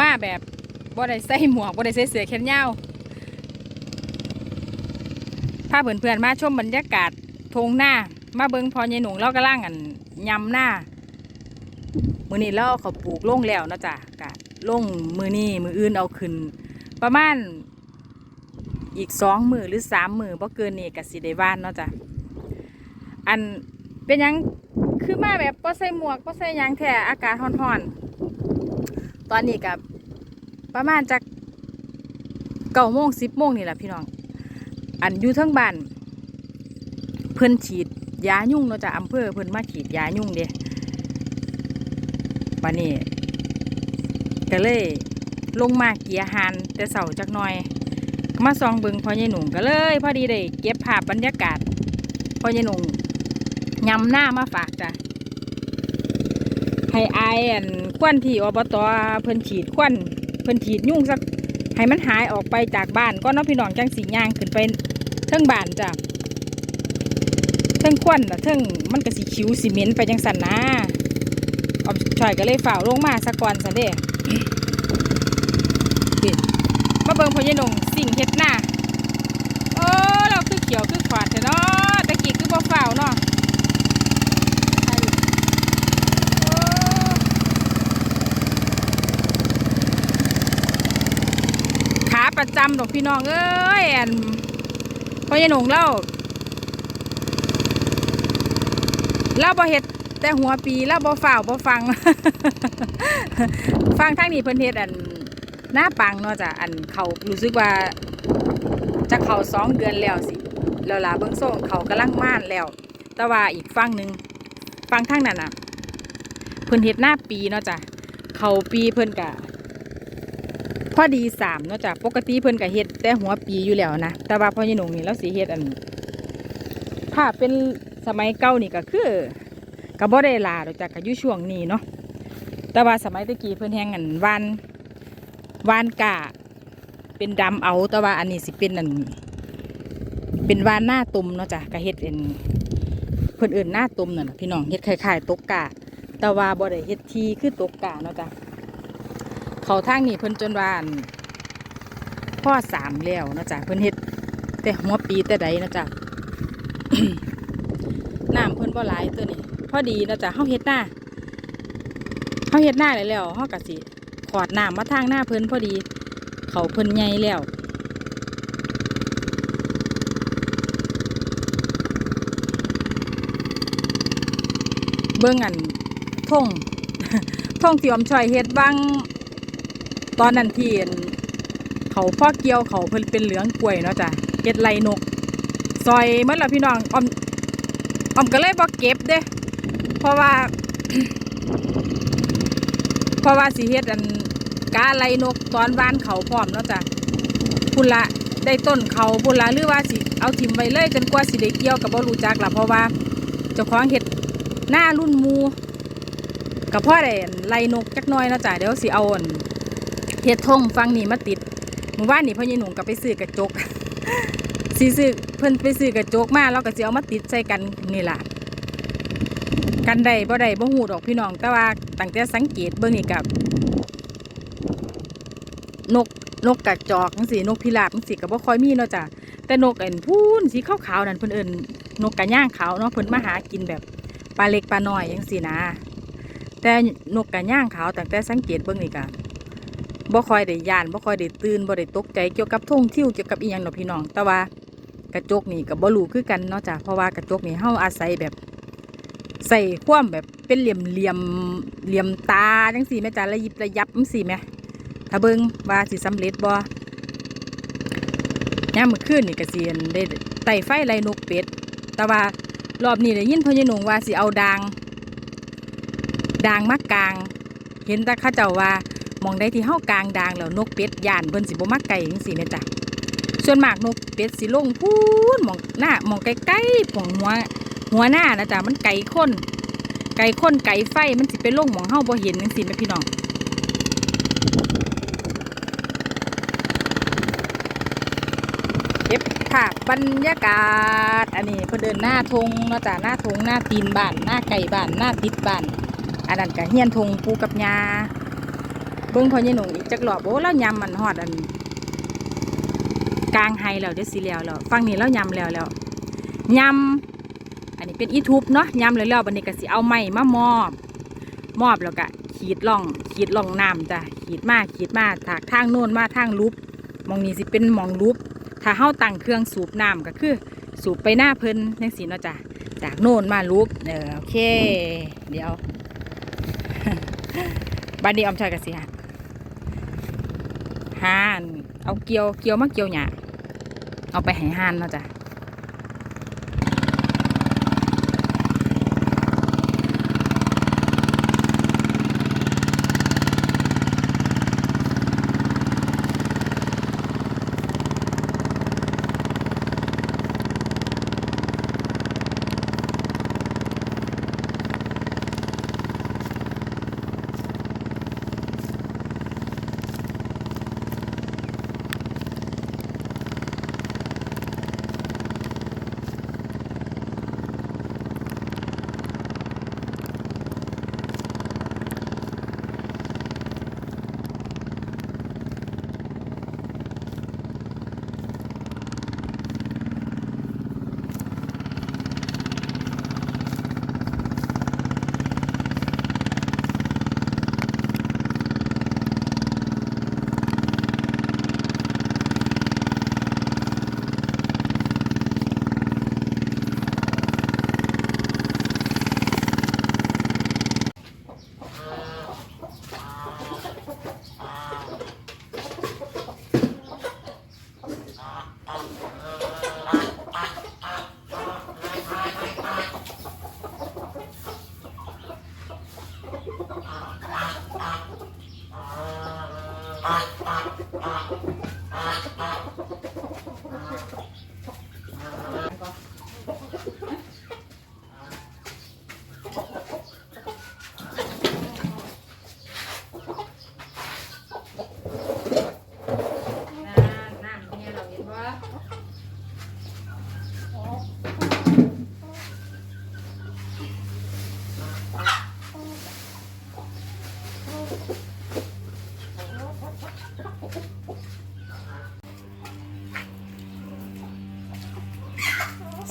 มาแบบบ่ได้ใส่หมวกบ่ได้ใส่เสื้อแขนยาวพาเพื่อนๆมาชมบรรยากาศทงหน้า มาเบิ่งพอยายหนุ่งเรากำลังอันยำหน้า มือนี้เราเอาเขาปลูกล่งแล้วนะจ๊ะกะล่งมือนี้มืออื่นเอาขึ้น ประมาณอีกสองมือหรือสามมือบ่เกินนี่กับสิได้ว่านเนาะจ้ะอันเป็นยังคือมาแบบบ่ใส่หมวกบ่ใส่ยังแท้อากาศร้อนๆ ตอนนี้กับประมาณจากเก้าโมงสิบโมงนี่แหละพี่น้อง อันอยู่ทั้งบ้านเพิ่นฉีดยายุ่งเนาะจ้ะอำเภอเพิ่นมาฉีดยายุ่งเด้บัดนี้ก็เลยลงมาเกียร์หันแต่เสาจักหน่อย มาซองเบิงพ่อใหญ่หนุ่งก็เลย พอดีได้เก็บภาพบรรยากาศพ่อใหญ่หนุ่งยำหน้ามาฝากจ้ะให้อายอัน ควันที่อบตเพิ่นฉีดควันเพิ่นฉีดยุ่งสักให้มันหายออกไปจากบ้านก็เนาะพี่น้องจังสีย่างขึ้นไปเทิงบ้านจ้ะเทิงควันน่ะเทิงมันก็สีคิ้วสีเหม็นไปจังสันนะออมช่อยก็เลยฝ่าวลงมาสักก่อนซะเด้มาเบิ่งพญ่หนงสิ่งเฮ็ดหน้าโอ้เราคือเขียวคือขวาดแท้เนาะกี้คือบ่ฟ้าวเนาะโอ้ ขาประจำดอกพี่น้องเอ้ยอันพ่อใหญ่หนงเล่าเล่าบ่เฮ็ดแต่หัวปีเล่าบ่ฟ้าวบ่ฟัง ฟังทางนี้เพิ่นเฮ็ดอันหน้าปังเนาะจ้ะอันเขารู้สึกว่าจะเขาสองเดือนแล้วสิแล้วล่ะเบิ้งโซ่เขากำลังม่านแล้ว แต่ว่าอีกฟังหนึ่งฟังทางนั้นอะเพิ่นเฮ็ดหน้าปีเนาะจ้ะเขาปีเพิ่นกะ พอดีสามเนาะจ้ะปกติเพิ่นกะเฮ็ดแต่หัวปีอยู่แล้วนะแต่ว่าพ่อยายหนงนี่แล้วสิเฮ็ดอัน ถ้าเป็นสมัยเก่านี่ก็คือก็บ่ได้ลาดอกจ้ะก็อยู่ช่วงนี้เนาะแต่ว่าสมัยตะกี้เพิ่นแฮงอันวันวานกาเป็นดำเอาแต่ว่าอันนี้สิเป็นอัน เป็นวานหน้าตุ่มเนาะจ้ะก็เฮ็ดเป็นเพิ่นเอื่นหน้าตุ่มนั่นน่ะพี่น้องเฮ็ดคล้ายๆตกกาแต่ว่าบ่ได้เฮ็ดทีคือตกกาเนาะจ้ะ เขาทางนี้เพิ่นจนว่านพ่อสามแล้วนะจ้ะเพิ่นเฮ็ดแต่หัวปีแต่ใดนะจ้ะน้ำเพิ่นบ่หลายตัวนี้พอดีนะจ้ะเฮาเฮ็ดหน้าเฮาเฮ็ดหน้าแล้วแล้วเฮาก็สิขอดน้ำมาทางหน้าเพิ่นพอดี เขาเพิ่นใหญ่แล้วเบิ่งอันท่งท่งที่อมชอยเฮ็ดบาง ตอนนั้นที่เขาพ่อเกี่ยวเขาเพิ่นเป็นเหลืองกล้วยเนาะจ้ะเฮ็ดไรนก ซอยเมื่อละพี่น้องอมอมก็เลยบ่เก็บเด้ เพราะว่า เพราะว่าสิเฮ็ดอันกาไลนกตอนวานเขาพร้อมเนาะจ้ะพุ่นละได้ต้นเขาพุ่นละหรือว่าสิเอาทิมไว้เลยจนกว่าสิได้เกี่ยวกับบ่รู้จักล่ะเพราะว่าเจ้าของเฮ็ดหน้ารุ่นมูกับพ่อได้ไลนกจักน้อยเนาะจ้ะเดี๋ยวสิเอาอัน เฮ็ดทงฟังนี่มาติดเมื่อวานนี่พ่อใหญ่หนุ่มก็ไปซื้อกระจกสิซื้อเพิ่นไปซื้อกระจกมาแล้วก็สิเอามาติดใส่กันนี่ล่ะกันได้บ่ได้บ่ฮู้ดอกพี่น้อง แต่ว่าตั้งแต่สังเกตเบิ่งนี่กับนกนกกระจอกจังซี่นกพิราบจังซี่ก็บ่ค่อยมีเนาะจ้ะแต่นกอันพูนสีขาวๆนั่นเพิ่นเอิ้นนกกระย่างขาวเนาะเพิ่นมาหากินแบบปลาเล็กปลาน้อยจังซี่นะ แต่นกกระย่างขาวตั้งแต่สังเกตเบิ่งนี่ก็บ่ ค่อยได้ย่านบ่ค่อยได้ตื่นบ่ได้ตกใจเกี่ยวกับท่องเที่ยวเกี่ยวกับอีหยังดอกพี่น้อง แต่ว่ากระจกนี่ก็บ่รู้คือกันเนาะจ้ะเพราะว่ากระจกนี่เฮาอาศัยแบบใส่คว่ำแบบเป็นเหลี่ยมเหลี่ยมเหลี่ยมตาจังสี่แม่จ้าระยิบระยับจังสี่แม่ถ้าเบิงว่าสิสำเร็จบ่ย่ามมื้อคืนนี่ก็สิอั่นได้ไต่ไฟไล่นกเป็ด แต่ว่ารอบนี้ได้ยินพ่อใหญ่หนงว่าสิเอาดางดางมากลาง เห็นแต่ข้าเจ้าว่า มองได้ที่เฮากลางดางแล้วนกเป็ดย่านเพิ่นสิบ่มาไก่จังสี่แม่จ้าส่วนมากนกเป็ดสิลงพูนมองหน้ามองใกล้ๆหมองหัวหัวหน้านะจ๊ะมันไก่ข้นไก่ข้นไก่ไฟมันสิเป็นโรคมองเฮาบ่เห็นจังซี่แม่พี่น้องเก็บภาพบรรยากาศ อันนี้เพิ่นเดินหน้าทงนะจ๊ะหน้าทงหน้าตีนบ้านหน้าไก่บ้านหน้าติดบ้านอันนั้นก็เฮียนทงปูกับยา เบิ่งพอยี่หนงอีกจักรอบโอ้แล้วยำมันฮอดอันกลางไฮแล้วเดี๋ยวสิแล้วแล้วฟังนี่แล้วยำแล้วแล้วยำอันนี้เป็นอีทูบเนาะยำแล้วแล้วบันนี้ก็สิเอาไม้มามอบ มอบแล้วก็ขีดล่อง ขีดล่องน้ำจ้ะขีดมาขีดมาถากทางโน่นมาทางลุบมองนี้สิเป็นมองลุบถ้าเฮาตั้งเครื่องสูบน้ำก็คือ สูบไปหน้าเพิ่นจังสีเนาะจ้ะจากโน่นมาลุบเออโอเค เดี๋ยวบัดนี้อมชอยกันสิฮะ หานเอาเกี่ยวเกี่ยวมาเกี่ยวหยาเอาไปให้หานเนาะจ้ะ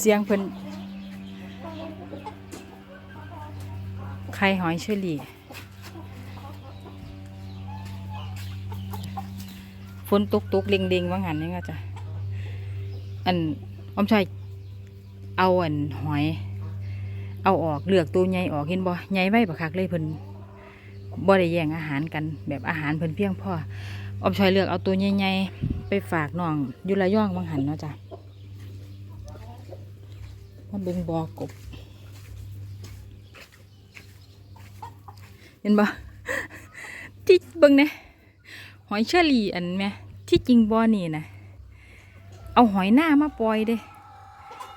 สียงเพิ่นไข่หอยเชอรี่ฝนตุกตุกเล็งเล็งว่างันนี่ก็จะอันอมชายเอาอันหอย เอาออกเลือกตัวใหญ่ออกเห็นบ่ใหญ่ไว้บักคักเลยเพิ่นบ่ได้แย่งอาหารกันแบบอาหารเพิ่นเพียงพออมชายเลือกเอาตัวใหญ่ๆไปฝากน้องอยุระย่องวังหันเนาะจ้ะ มาเบิ่งบอกบ เห็นบ่ที่เบิ่งเนี่ยหอยเชอรี่อันแม่ที่จริงบ่อนี่นะเอาหอยหน้ามาปล่อยเด้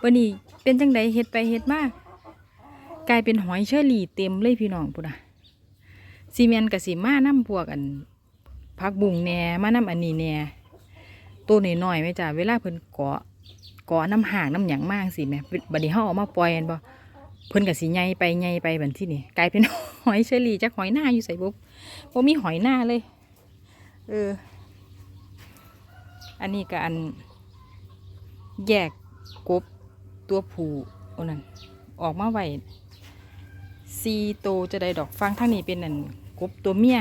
วันนี้เป็นจังใดเฮ็ดไปเฮ็ดมาก กลายเป็นหอยเชอรี่เต็มเลยพี่น้องปุ่นนะซีเมนกับสีมาน้ำพวกอันผักบุ้งแหน่มาน้ำอันนี้แหน่ตัวหน้อยๆไหมจ้ะเวลาเพิ่นเกาะ กาะน้ำห่างน้ำหยังมากสิแม่บัดนี้เฮาเอามาปล่อยอันบ่เพิ่นกับสีใหญ่ไปใหญ่ไปบัดที่นี่กลายเป็นหอยเชอรี่จากหอยหน้าอยู่ใส่บุ๊บบ่มีหอยหน้าเลย เออ อันนี้ก็อัน แยกกบตัวผูโอ้นั่นออกมาไว้ซีโตจะได้ดอกฟังทั้งนี้เป็นอันกบตัวเมีย